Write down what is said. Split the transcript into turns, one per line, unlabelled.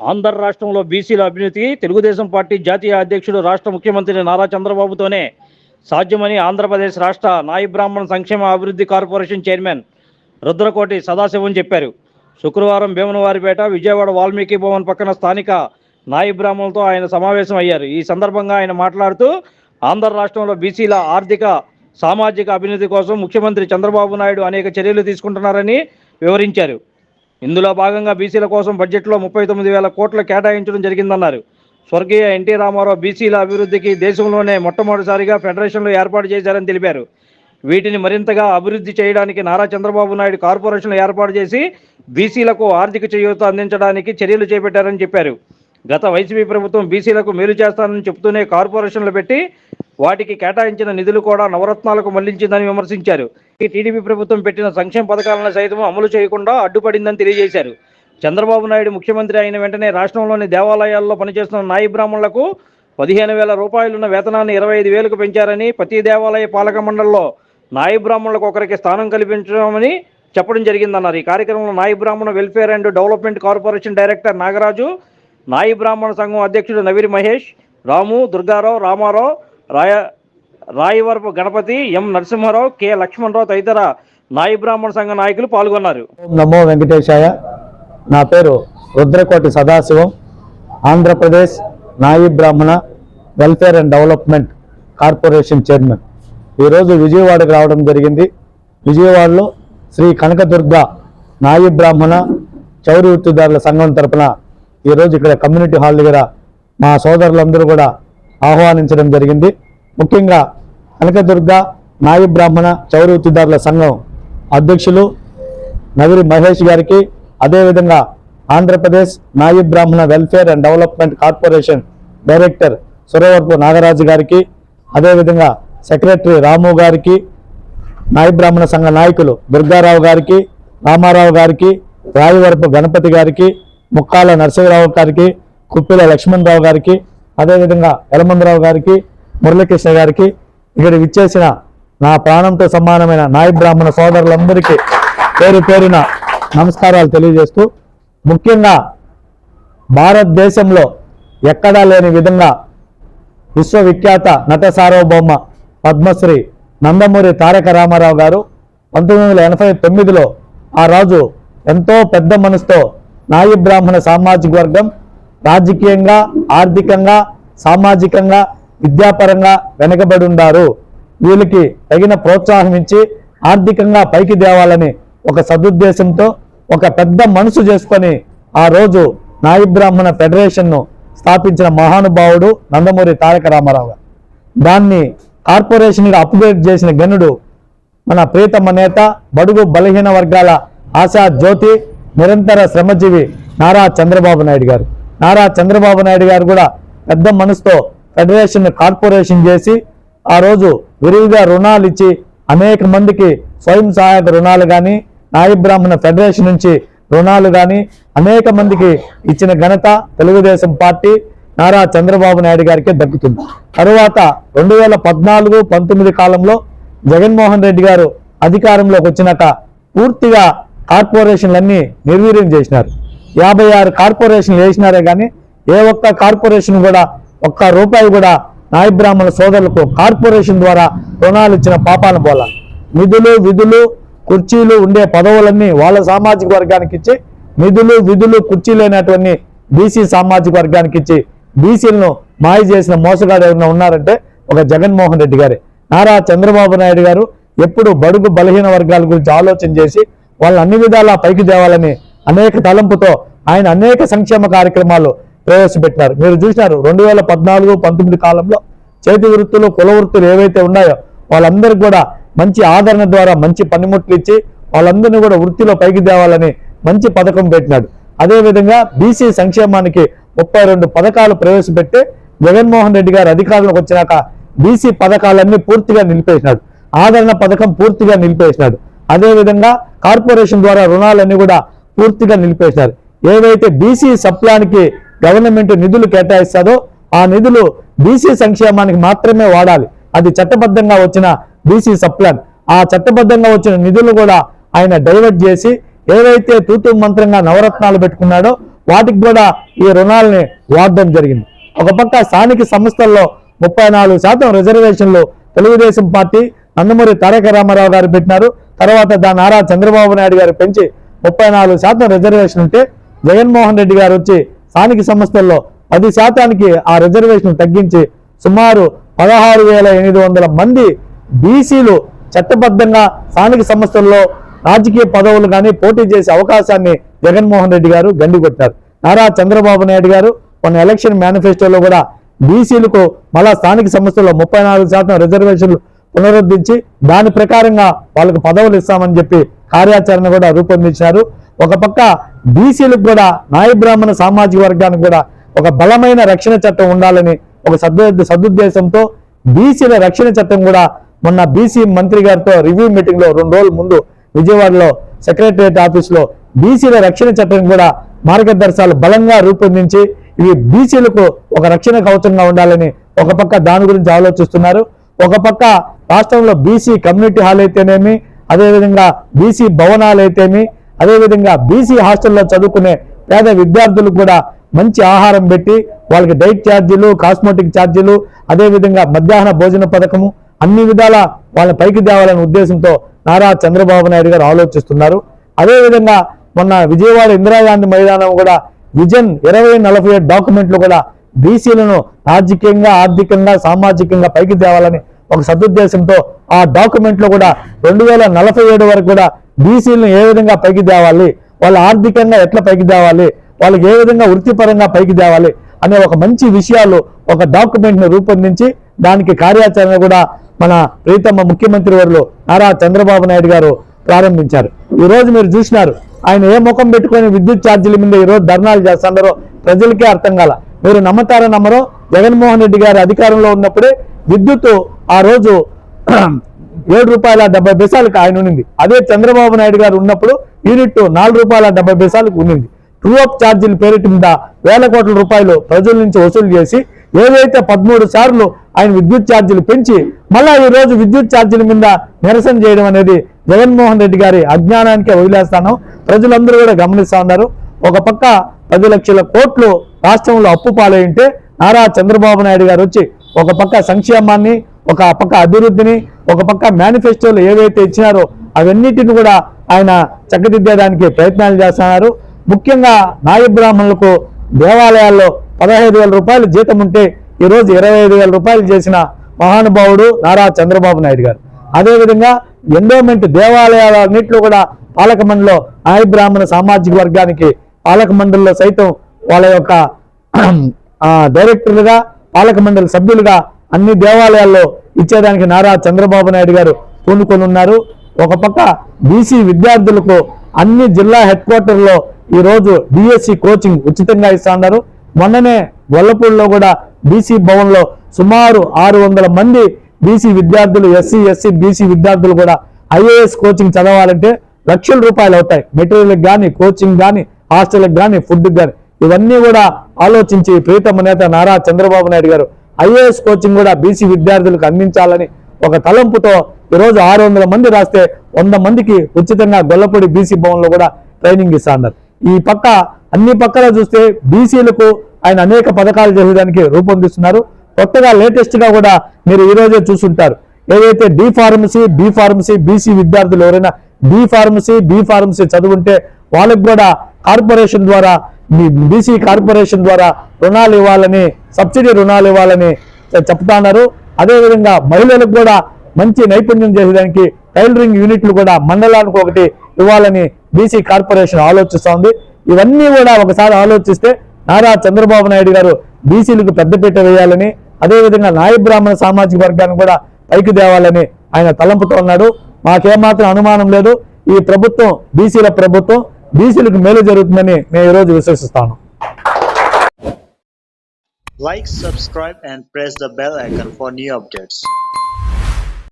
ఆంధ్ర రాష్ట్రంలో బీసీల అభ్యున్నతికి తెలుగుదేశం పార్టీ జాతీయ అధ్యక్షుడు రాష్ట్ర ముఖ్యమంత్రి నారా చంద్రబాబుతోనే సాధ్యమని ఆంధ్రప్రదేశ్ రాష్ట్ర నాయి బ్రాహ్మణ సంక్షేమ అభివృద్ధి కార్పొరేషన్ చైర్మన్ రుద్రకోటి సదాశివం చెప్పారు. శుక్రవారం భీమనవారిపేట విజయవాడ వాల్మీకి భవన్ పక్కన స్థానిక నాయి బ్రాహ్మణులతో ఆయన సమావేశం అయ్యారు. ఈ సందర్భంగా ఆయన మాట్లాడుతూ ఆంధ్ర రాష్ట్రంలో బీసీల ఆర్థిక సామాజిక అభివృద్ధి కోసం ముఖ్యమంత్రి చంద్రబాబు నాయుడు అనేక చర్యలు తీసుకుంటున్నారని వివరించారు. ఇందులో భాగంగా బీసీల కోసం బడ్జెట్లో ముప్పై తొమ్మిది వేల కోట్లు కేటాయించడం జరిగిందన్నారు. స్వర్గీయ ఎన్టీ రామారావు బీసీల అభివృద్ధికి దేశంలోనే మొట్టమొదటిసారిగా ఫెడరేషన్లు ఏర్పాటు చేశారని తెలిపారు. వీటిని మరింతగా అభివృద్ధి చేయడానికి నారా చంద్రబాబు నాయుడు కార్పొరేషన్లు ఏర్పాటు చేసి బీసీలకు ఆర్థిక చేయూత అందించడానికి చర్యలు చేపట్టారని చెప్పారు. గత వైసీపీ ప్రభుత్వం బీసీలకు మేలు చేస్తానని చెబుతూనే కార్పొరేషన్లు పెట్టి వాటికి కేటాయించిన నిధులు కూడా నవరత్నాలకు మళ్ళించిందని విమర్శించారు. ఈ టీడీపీ ప్రభుత్వం పెట్టిన సంక్షేమ పథకాలను సైతం అమలు చేయకుండా అడ్డుపడిందని తెలియజేశారు. చంద్రబాబు నాయుడు ముఖ్యమంత్రి అయిన వెంటనే రాష్ట్రంలోని దేవాలయాల్లో పనిచేస్తున్న నాయి బ్రాహ్మణులకు పదిహేను వేల రూపాయలున్న వేతనాన్ని ఇరవై ఐదు వేలకు పెంచారని ప్రతి దేవాలయ పాలక మండలిలో నాయి బ్రాహ్మణులకు ఒకరికి స్థానం కల్పించడమని చెప్పడం జరిగిందన్నారు. ఈ కార్యక్రమంలో Nayee Brahmin welfare and development corporation director Nagaraju Nayee Brahmin సంఘం అధ్యక్షుడు నవీర్ మహేష్ రాము దుర్గారావు రామారావు రాయ రాయవరపు గణపతి ఎం నరసింహారావు కె లక్ష్మణరావు తదితర నాయి బ్రాహ్మణ సంఘ నాయకులు పాల్గొన్నారు.
నమో వెంకటేశాయ. నా పేరు Rudrakoti Sadasivam. Andhra Pradesh Nayee Brahmin welfare and development corporation chairman. ఈరోజు విజయవాడకు రావడం జరిగింది. విజయవాడలో శ్రీ కనకదుర్గ నాయి బ్రాహ్మణ చౌరి వృత్తిదారుల సంఘం తరపున ఈరోజు ఇక్కడ కమ్యూనిటీ హాల్ దగ్గర మా సోదరులందరూ కూడా ఆహ్వానించడం జరిగింది. ముఖ్యంగా కనకదుర్గ నాయి బ్రాహ్మణ చౌరి వృత్తిదారుల సంఘం అధ్యక్షులు నగరి మహేష్ గారికి అదేవిధంగా Andhra Pradesh Nayee Brahmin welfare and development corporation director Suravarapu Nagaraju గారికి అదేవిధంగా సెక్రటరీ రాము గారికి నాయి బ్రాహ్మణ సంఘ నాయకులు దుర్గారావు గారికి రామారావు గారికి రాయవరపు గణపతి గారికి ముక్కాల నరసింహరావు గారికి కుప్పిల లక్ష్మణరావు గారికి అదేవిధంగా యలమందరావు గారికి మురళీకృష్ణ గారికి ఇక్కడ విచ్చేసిన నా ప్రాణంతో సమానమైన నాయ బ్రాహ్మణ సోదరులందరికీ పేరు పేరున నమస్కారాలు తెలియజేస్తూ ముఖ్యంగా భారతదేశంలో ఎక్కడా లేని విధంగా విశ్వవిఖ్యాత నట సార్వభౌమ పద్మశ్రీ నందమూరి తారక రామారావు గారు పంతొమ్మిది వందల ఎనభై తొమ్మిదిలో ఆ రాజు ఎంతో పెద్ద మనసుతో నాయి బ్రాహ్మణ సామాజిక వర్గం రాజకీయంగా ఆర్థికంగా సామాజికంగా విద్యాపరంగా వెనకబడి ఉన్నారు వీళ్ళకి తగిన ప్రోత్సాహం ఇచ్చి ఆర్థికంగా పైకి తేవాలని ఒక సదుద్దేశంతో ఒక పెద్ద మనసు చేసుకొని ఆ రోజు నాయి బ్రాహ్మణ ఫెడరేషన్ను స్థాపించిన మహానుభావుడు నందమూరి తారక రామారావు దాన్ని కార్పొరేషన్గా అప్గ్రేడ్ చేసిన గనుడు మన ప్రీతమ నేత బడుగు బలహీన వర్గాల ఆశా జ్యోతి నిరంతర శ్రమజీవి నారా చంద్రబాబు నాయుడు గారు. నారా చంద్రబాబు నాయుడు గారు కూడా పెద్ద మనసుతో ఫెడరేషన్ కార్పొరేషన్ చేసి ఆ రోజు విరివిగా రుణాలు ఇచ్చి అనేక మందికి స్వయం సహాయక రుణాలు కానీ నాయి బ్రాహ్మణ ఫెడరేషన్ నుంచి రుణాలు కానీ అనేక మందికి ఇచ్చిన ఘనత తెలుగుదేశం పార్టీ నారా చంద్రబాబు నాయుడు గారికి దక్కుతుంది. తరువాత రెండు వేల పద్నాలుగు పంతొమ్మిది కాలంలో జగన్మోహన్ రెడ్డి గారు అధికారంలోకి వచ్చినాక పూర్తిగా కార్పొరేషన్లన్నీ నిర్వీర్యం చేసినారు. యాభై ఆరు కార్పొరేషన్లు వేసినారే కానీ ఏ ఒక్క కార్పొరేషన్ కూడా ఒక్క రూపాయి కూడా నాయ బ్రాహ్మణ సోదరులకు కార్పొరేషన్ ద్వారా రుణాలు ఇచ్చిన పాపాన పోల. నిధులు విధులు కుర్చీలు ఉండే పదవులన్నీ వాళ్ళ సామాజిక వర్గానికి ఇచ్చి నిధులు విధులు కుర్చీలు అయినటువంటి బీసీ సామాజిక వర్గానికి ఇచ్చి బీసీలను మాయ చేసిన మోసగాడు ఎవరైనా ఉన్నారంటే ఒక జగన్మోహన్ రెడ్డి గారే. నారా చంద్రబాబు నాయుడు గారు ఎప్పుడు బడుగు బలహీన వర్గాల గురించి ఆలోచన చేసి వాళ్ళు అన్ని విధాలా పైకి తేవాలని అనేక తలంపుతో ఆయన అనేక సంక్షేమ కార్యక్రమాలు ప్రవేశపెట్టినారు. మీరు చూసినారు రెండు వేల పద్నాలుగు పంతొమ్మిది కాలంలో చేతి వృత్తులు కుల వృత్తులు ఏవైతే ఉన్నాయో వాళ్ళందరికీ కూడా మంచి ఆదరణ ద్వారా మంచి పనిముట్లు ఇచ్చి వాళ్ళందరినీ కూడా వృత్తిలో పైకి తేవాలని మంచి పథకం పెట్టినాడు. అదేవిధంగా బీసీ సంక్షేమానికి ముప్పై రెండు పథకాలు ప్రవేశపెట్టి జగన్మోహన్ రెడ్డి గారు అధికారంలోకి వచ్చినాక బీసీ పథకాలన్నీ పూర్తిగా నిలిపేసినాడు. ఆదరణ పథకం పూర్తిగా నిలిపేసినాడు. అదేవిధంగా కార్పొరేషన్ ద్వారా రుణాలన్నీ కూడా పూర్తిగా నిలిపేశారు. ఏవైతే బీసీ సప్లానికి గవర్నమెంట్ నిధులు కేటాయిస్తుందో ఆ నిధులు బీసీ సంక్షేమానికి మాత్రమే వాడాలి. అది చట్టబద్ధంగా వచ్చిన బీసీ సప్లాన్ ఆ చట్టబద్ధంగా వచ్చిన నిధులు కూడా ఆయన డైవర్ట్ చేసి ఏవైతే తూతూ మంత్రంగా నవరత్నాలు పెట్టుకున్నాడో వాటికి కూడా ఈ రుణాలని వాడడం జరిగింది. ఒక పక్క స్థానిక సంస్థల్లో ముప్పై నాలుగు శాతం రిజర్వేషన్లు తెలుగుదేశం పార్టీ నందమూరి తారక రామారావు గారు పెట్టినారు. తర్వాత దాని నారా చంద్రబాబు నాయుడు గారు పెంచి ముప్పై నాలుగు శాతం రిజర్వేషన్ ఉంటే జగన్మోహన్ రెడ్డి గారు వచ్చి స్థానిక సంస్థల్లో పది శాతానికి ఆ రిజర్వేషన్ తగ్గించి సుమారు పదహారు వేల ఎనిమిది వందల మంది బీసీలు చట్టబద్ధంగా స్థానిక సంస్థల్లో రాజకీయ పదవులు కానీ పోటీ చేసే అవకాశాన్ని జగన్మోహన్ రెడ్డి గారు గండికొట్టారు నారా చంద్రబాబు నాయుడు గారు కొన్ని ఎలక్షన్ మేనిఫెస్టోలో కూడా బీసీలకు మళ్ళా స్థానిక సంస్థల్లో ముప్పై నాలుగు శాతం రిజర్వేషన్లు పునరుద్ధరించి దాని ప్రకారంగా వాళ్ళకు పదవులు ఇస్తామని చెప్పి కార్యాచరణ కూడా రూపొందించారు. ఒక పక్క బీసీలకు కూడా నాయ బ్రాహ్మణ సామాజిక వర్గానికి కూడా ఒక బలమైన రక్షణ చట్టం ఉండాలని ఒక సద్ సదుద్దేశంతో బీసీల రక్షణ చట్టం కూడా మొన్న బీసీ మంత్రి గారితో రివ్యూ మీటింగ్లో రెండు రోజుల ముందు విజయవాడలో సెక్రటరియట్ ఆఫీస్లో బీసీల రక్షణ చట్టం కూడా మార్గదర్శకాలు బలంగా రూపొందించి ఇవి బీసీలకు ఒక రక్షణ కవచంగా ఉండాలని ఒక పక్క దాని గురించి ఆలోచిస్తున్నారు. ఒక పక్క రాష్ట్రంలో బీసీ కమ్యూనిటీ హాల్ అయితేనేమి అదేవిధంగా బీసీ భవనాలు అయితేమి అదేవిధంగా బీసీ హాస్టల్లో చదువుకునే పేద విద్యార్థులకు కూడా మంచి ఆహారం పెట్టి వాళ్ళకి డైట్ ఛార్జీలు కాస్మెటిక్ ఛార్జీలు అదేవిధంగా మధ్యాహ్న భోజన పథకము అన్ని విధాల వాళ్ళ పైకి తేవాలనే ఉద్దేశంతో నారా చంద్రబాబు నాయుడు గారు ఆలోచిస్తున్నారు. అదేవిధంగా మొన్న విజయవాడ ఇందిరాగాంధీ మైదానం కూడా విజన్ ఇరవై నలభై ఏడు డాక్యుమెంట్లు కూడా బీసీలను రాజకీయంగా ఆర్థికంగా సామాజికంగా పైకి తేవాలని ఒక సదుద్దేశంతో ఆ డాక్యుమెంట్లో కూడా రెండు వేల నలభై ఏడు వరకు కూడా బీసీలను ఏ విధంగా పైకి తేవాలి వాళ్ళు ఆర్థికంగా ఎట్లా పైకి తేవాలి వాళ్ళకి ఏ విధంగా వృత్తిపరంగా పైకి తేవాలి అనే ఒక మంచి విషయాలు ఒక డాక్యుమెంట్ను రూపొందించి దానికి కార్యాచరణ కూడా మన ప్రీతమ్మ ముఖ్యమంత్రి వర్లు నారా చంద్రబాబు నాయుడు గారు ప్రారంభించారు. ఈరోజు మీరు చూసినారు ఆయన ఏ ముఖం పెట్టుకొని విద్యుత్ ఛార్జీల మీద ఈ రోజు ధర్నాలు చేస్తున్నారో ప్రజలకే అర్థం కాల. మీరు నమ్మతారో నమ్మరో జగన్మోహన్ రెడ్డి గారు అధికారంలో ఉన్నప్పుడే విద్యుత్ ఆ రోజు ఏడు రూపాయల డెబ్బై పైసాలకు ఆయన ఉన్నింది. అదే చంద్రబాబు నాయుడు గారు ఉన్నప్పుడు యూనిట్ నాలుగు రూపాయల డెబ్బై పైసాలకు ఉన్నింది. ట్రూ అప్ ఛార్జీల పేరిట మీద వేల కోట్ల రూపాయలు ప్రజల నుంచి వసూలు చేసి ఏదైతే పదమూడు సార్లు ఆయన విద్యుత్ ఛార్జీలు పెంచి మళ్ళా ఈ రోజు విద్యుత్ ఛార్జీల మీద నిరసన చేయడం అనేది జగన్మోహన్ రెడ్డి గారి అజ్ఞానానికే వదిలేస్తాను. ప్రజలందరూ కూడా గమనిస్తా ఉన్నారు. ఒక పక్క పది లక్షల కోట్లు రాష్ట్రంలో అప్పు పాలైంటే నారా చంద్రబాబు నాయుడు గారు వచ్చి ఒక పక్క సంక్షేమాన్ని ఒక పక్క అభివృద్ధిని ఒక పక్క మేనిఫెస్టోలు ఏవైతే ఇచ్చినారో అవన్నిటిని కూడా ఆయన చక్కదిద్దేదానికి ప్రయత్నాలు చేస్తున్నారు. ముఖ్యంగా నాయ బ్రాహ్మణులకు దేవాలయాల్లో పదహైదు వేల రూపాయలు జీతం ఉంటే ఈరోజు ఇరవై ఐదు వేల రూపాయలు చేసిన మహానుభావుడు నారా చంద్రబాబు నాయుడు గారు. అదేవిధంగా ఎండోమెంట్ దేవాలయాలన్నింటిలో కూడా పాలక మండలిలో నాయ బ్రాహ్మణ సామాజిక వర్గానికి పాలక మండలిలో సైతం వాళ్ళ యొక్క డైరెక్టర్లుగా పాలక మండలి సభ్యులుగా అన్ని దేవాలయాల్లో ఇచ్చేదానికి నారా చంద్రబాబు నాయుడు గారు పూనుకొని ఉన్నారు. ఒక పక్క బీసీ విద్యార్థులకు అన్ని జిల్లా హెడ్ క్వార్టర్లో ఈరోజు డిఎస్సి కోచింగ్ ఉచితంగా ఇస్తా ఉన్నారు. మొన్ననే గొల్లపూడిలో కూడా బీసీ భవన్లో సుమారు ఆరు వందల మంది బీసీ విద్యార్థులు ఎస్సీ ఎస్సీ బీసీ విద్యార్థులు కూడా ఐఏఎస్ కోచింగ్ చదవాలంటే లక్షల రూపాయలు అవుతాయి. మెటీరియల్కి కానీ కోచింగ్ కానీ హాస్టల్కి కానీ ఫుడ్కి కానీ ఇవన్నీ కూడా ఆలోచించి ప్రీతమ నేత నారా చంద్రబాబు నాయుడు గారు ఐఏఎస్ కోచింగ్ కూడా బీసీ విద్యార్థులకు అందించాలని ఒక తలంపుతో ఈరోజు ఆరు వందల మంది రాస్తే వంద మందికి ఉచితంగా గొల్లపూడి బీసీ భవన్లో కూడా ట్రైనింగ్ ఇస్తున్నారు ఈ పక్క అన్ని పక్కల చూస్తే బీసీలకు ఆయన అనేక పథకాలు చేయడానికి రూపొందిస్తున్నారు. కొత్తగా లేటెస్ట్గా కూడా మీరు ఈరోజే చూసుంటారు. ఏదైతే D pharmacy B pharmacy BC విద్యార్థులు ఎవరైనా బి ఫార్మసీ బి ఫార్మసీ చదువుంటే వాళ్ళకి కూడా కార్పొరేషన్ ద్వారా బీసీ కార్పొరేషన్ ద్వారా రుణాలు ఇవ్వాలని సబ్సిడీ రుణాలు ఇవ్వాలని చెప్తాన్నారు. అదేవిధంగా మహిళలకు కూడా మంచి నైపుణ్యం చేసేదానికి టైలరింగ్ యూనిట్లు కూడా మండలానికి ఒకటి ఇవ్వాలని బీసీ కార్పొరేషన్ ఆలోచిస్తోంది. ఇవన్నీ కూడా ఒకసారి ఆలోచిస్తే నారా చంద్రబాబు నాయుడు గారు బీసీలకు పెద్దపీట వేయాలని అదేవిధంగా నాయ బ్రాహ్మణ సామాజిక వర్గాన్ని కూడా పైకి తేవాలని ఆయన తలంపుతో ఉన్నాడు మాకేమాత్రం అనుమానం లేదు. ఈ ప్రభుత్వం బీసీల ప్రభుత్వం బీసీలకు మేలు జరుగుతుందని నేను ఈరోజు విశ్వసిస్తాను
Like, subscribe, and press the bell icon for new updates.